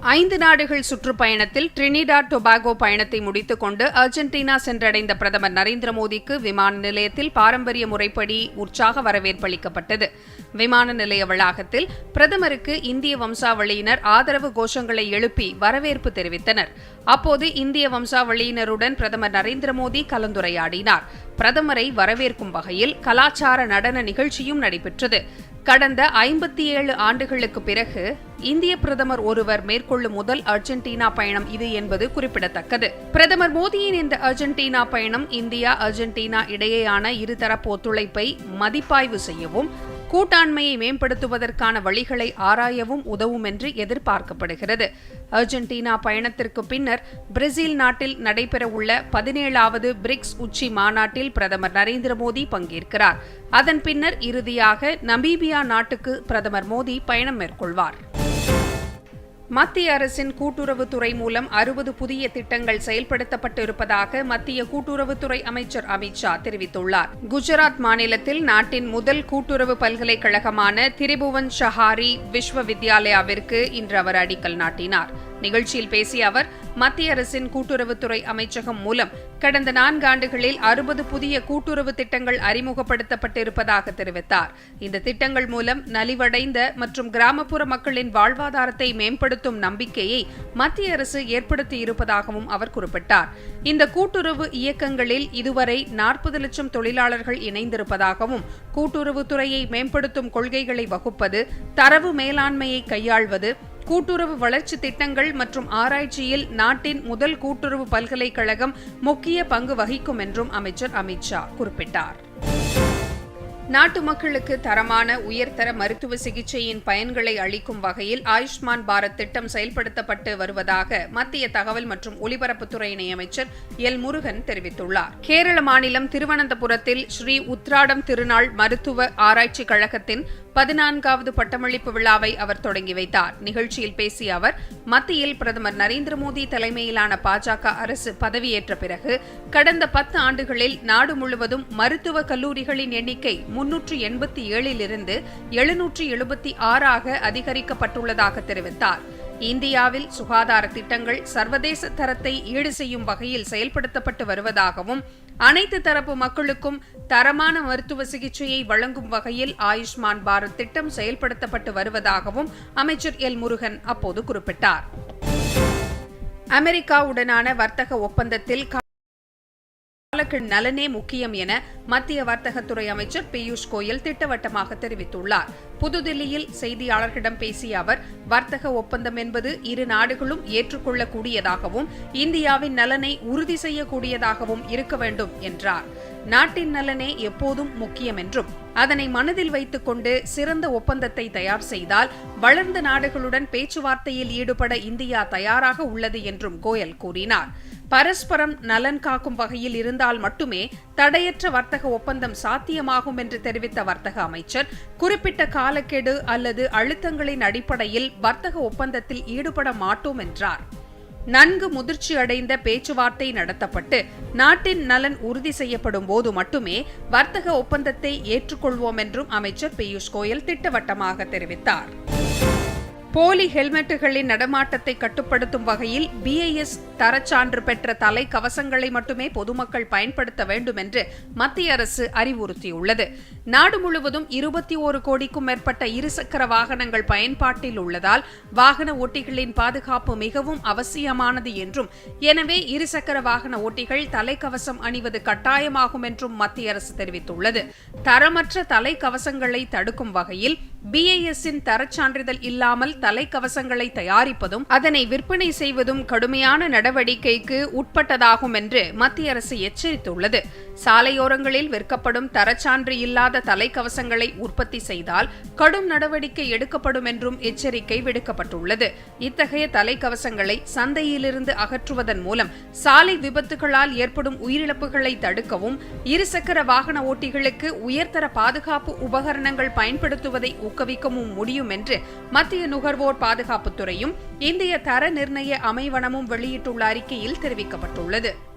ஐந்து நாடுகள் சுற்றுப்பயணத்தில் Trinidad Tobago பயணத்தை முடித்துக் கொண்டு அர்ஜென்டினா சென்றடைந்த பிரதமர் நரேந்திர மோடிக்கு விமான நிலையத்தில் பாரம்பரிய முறைப்படி உற்சாக வரவேற்பு அளிக்கப்பட்டது. விமான நிலைய வளாகத்தில் பிரதமருக்கு இந்திய வம்சாவளியினர் ஆதரவு கோஷங்களை எழுப்பி வரவேற்பு தெரிவித்தனர். அப்போது இந்திய வம்சாவளியினருடன் பிரதமர் நரேந்திர மோடி கலந்துரையாடினார். பிரதமரை வரவேற்கும் வகையில் கலாச்சார நடன நிகழ்ச்சியும் நடைபெற்றது. கடந்த ஐம்பத்தி ஏழு ஆண்டுகளுக்கு பிறகு இந்திய பிரதமர் ஒருவர் மேற்கொள்ளும் முதல் அர்ஜென்டினா பயணம் இது என்பது குறிப்பிடத்தக்கது. பிரதமர் மோடியின் இந்த அர்ஜென்டினா பயணம் இந்தியா அர்ஜென்டினா இடையேயான இருதரப்பு ஒத்துழைப்பை மதிப்பாய்வு செய்யவும் கூட்டாண்மையை மேம்படுத்துவதற்கான வழிகளை ஆராயவும் உதவும் என்று எதிர்பார்க்கப்படுகிறது. அர்ஜென்டினா பயணத்திற்கு பின்னர் பிரேசில் நாட்டில் நடைபெறவுள்ள பதினேழாவது பிரிக்ஸ் உச்சி மாநாட்டில் பிரதமர் நரேந்திர மோடி பங்கேற்கிறார். அதன் பின்னர் இறுதியாக நமீபியா நாட்டுக்கு பிரதமர் மோடி பயணம் மேற்கொள்வார். மத்திய அரசின் கூட்டுறவுத்துறை மூலம் அறுபது புதிய திட்டங்கள் செயல்படுத்தப்பட்டு இருப்பதாக மத்திய கூட்டுறவுத்துறை அமைச்சர் அமித் ஷா தெரிவித்துள்ளார். குஜராத் மாநிலத்தில் நாட்டின் முதல் கூட்டுறவு பல்கலைக்கழகமான திரிபுவன் ஷஹாரி விஸ்வ வித்யாலயாவிற்கு இன்று அவர் அடிக்கல் நாட்டினார். நிகழ்ச்சியில் பேசிய அவர் மத்திய அரசின் கூட்டுறவுத்துறை அமைச்சகம் மூலம் கடந்த நான்காண்டுகளில் அறுபது புதிய கூட்டுறவு திட்டங்கள் அறிமுகப்படுத்தப்பட்டிருப்பதாக தெரிவித்தார். இந்த திட்டங்கள் மூலம் நலிவடைந்த மற்றும் கிராமப்புற மக்களின் வாழ்வாதாரத்தை மேம்படுத்தும் நம்பிக்கையை மத்திய அரசு ஏற்படுத்தியிருப்பதாகவும் அவர் குறிப்பிட்டார். இந்த கூட்டுறவு இயக்கங்களில் இதுவரை நாற்பது லட்சம் தொழிலாளர்கள் இணைந்திருப்பதாகவும் கூட்டுறவுத்துறையை மேம்படுத்தும் கொள்கைகளை வகுப்பது தரவு மேலாண்மையை கையாள்வது கூட்டுறவு வளர்ச்சி திட்டங்கள் மற்றும் ஆராய்ச்சியில் நாட்டின் முதல் கூட்டுறவு பல்கலைக்கழகம் முக்கிய பங்கு வகிக்கும் என்றும் அமைச்சர் அமித்ஷா குறிப்பிட்டார். நாட்டு மக்களுக்கு தரமான உயர்தர மருத்துவ சிகிச்சையின் பயன்களை அளிக்கும் வகையில் ஆயுஷ்மான் பாரத் திட்டம் செயல்படுத்தப்பட்டு வருவதாக மத்திய தகவல் மற்றும் ஒலிபரப்புத்துறை இணையமைச்சர் எல் முருகன் தெரிவித்துள்ளார். கேரள மாநிலம் திருவனந்தபுரத்தில் ஸ்ரீ உத்ராடம் திருநாள் மருத்துவ ஆராய்ச்சி கழகத்தின் பதினான்காவது பட்டமளிப்பு விழாவை அவர் தொடங்கி வைத்தார். நிகழ்ச்சியில் பேசிய அவர் மத்தியில் பிரதமர் நரேந்திர மோடி தலைமையிலான பாஜக அரசு பதவியேற்ற பிறகு கடந்த பத்து ஆண்டுகளில் நாடு முழுவதும் மருத்துவ கல்லூரிகளின் எண்ணிக்கை முன்னூற்று எண்பத்தி ஏழிலிருந்து எழுநூற்று எழுபத்தி ஆறாக அதிகரிக்கப்பட்டுள்ளதாக தெரிவித்தார். இந்தியாவில் சுகாதார திட்டங்கள் சர்வதேச தரத்தை ஈடு செய்யும் வகையில் செயல்படுத்தப்பட்டு வருவதாகவும் அனைத்து தரப்பு மக்களுக்கும் தரமான மருத்துவ சிகிச்சையை வழங்கும் வகையில் ஆயுஷ்மான் பாரத் திட்டம் செயல்படுத்தப்பட்டு வருவதாகவும் அமைச்சர் எல் முருகன் அப்போது குறிப்பிட்டார். அமெரிக்காவுடனான வர்த்தக ஒப்பந்தத்தில் காலக்கு நலனே முக்கியம் என மத்திய வர்த்தகத்துறை அமைச்சர் பியூஷ் கோயல் திட்டவட்டமாக தெரிவித்துள்ளார். புதுதில்லியில் செய்தியாளர்களிடம் பேசிய அவர் வர்த்தக ஒப்பந்தம் என்பது இரு நாடுகளும் ஏற்றுக்கொள்ளக்கூடியதாகவும் இந்தியாவின் நலனை உறுதி செய்யக்கூடியதாகவும் இருக்க வேண்டும் என்றார். நாட்டின் நலனே எப்போதும் முக்கியம் என்றும் அதனை மனதில் வைத்துக் கொண்டு சிறந்த ஒப்பந்தத்தை தயார் செய்தால் வளர்ந்த நாடுகளுடன் பேச்சுவார்த்தையில் ஈடுபட இந்தியா தயாராக உள்ளது என்றும் கோயல் கூறினார். பரஸ்பரம் நலன் காக்கும் வகையில் இருந்தால் மட்டுமே தடையற்ற வர்த்தக ஒப்பந்தம் சாத்தியமாகும் என்று தெரிவித்த வர்த்தக அமைச்சர் குறிப்பிட்ட காலக்கெடு அல்லது அழுத்தங்களின் அடிப்படையில் வர்த்தக ஒப்பந்தத்தில் ஈடுபட மாட்டோம் என்றார். நன்கு முதிர்ச்சி அடைந்த பேச்சுவார்த்தை நடத்தப்பட்டு நாட்டின் நலன் உறுதி செய்யப்படும் போது மட்டுமே வர்த்தக ஒப்பந்தத்தை ஏற்றுக்கொள்வோம் என்றும் அமைச்சர் பியூஷ் கோயல் திட்டவட்டமாக தெரிவித்தார். போலி ஹெல்மெட்டுகளின் நடமாட்டத்தை கட்டுப்படுத்தும் வகையில் பிஐஎஸ் தரச்சான்று பெற்ற தலை கவசங்களை மட்டுமே பொதுமக்கள் பயன்படுத்த வேண்டும் என்று மத்திய அரசு அறிவுறுத்தியுள்ளது. நாடு முழுவதும் இருபத்தி ஒரு கோடிக்கும் மேற்பட்ட இருசக்கர வாகனங்கள் பயன்பாட்டில் உள்ளதால் வாகன ஓட்டிகளின் பாதுகாப்பு மிகவும் அவசியமானது என்றும் எனவே இருசக்கர வாகன ஓட்டிகள் தலைக்கவசம் அணிவது கட்டாயமாகும் என்றும் மத்திய அரசு தெரிவித்துள்ளது. தரமற்ற தலைக்கவசங்களை தடுக்கும் வகையில் பிஐஎஸ்ஸின் தரச்சான்றிதழ் இல்லாமல் தலைக்கவசங்களை தயாரிப்பதும் அதனை விற்பனை செய்வதும் கடுமையான நடவடிக்கைக்கு உட்பட்டதாகும் என்று மத்திய அரசு எச்சரித்துள்ளது. சாலையோரங்களில் விற்கப்படும் தரச்சான்று இல்லாத தலைக்கவசங்களை உற்பத்தி செய்தால் கடும் நடவடிக்கை எடுக்கப்படும் என்றும் எச்சரிக்கை விடுக்கப்பட்டுள்ளது. இத்தகைய தலைக்கவசங்களை சந்தையிலிருந்து அகற்றுவதன் மூலம் சாலை விபத்துகளால் ஏற்படும் உயிரிழப்புகளை தடுக்கவும் இருசக்கர வாகன ஓட்டிகளுக்கு உயர்தர பாதுகாப்பு உபகரணங்கள் பயன்படுத்துவதை ஊக்குவிக்கவும் முடியும் என்று மத்திய நுகர்வோர் பாதுகாப்புத்துறையும் இந்திய தர நிர்ணய அமைவனமும் வெளியிட்டுள்ள அறிக்கையில் தெரிவிக்கப்பட்டுள்ளது.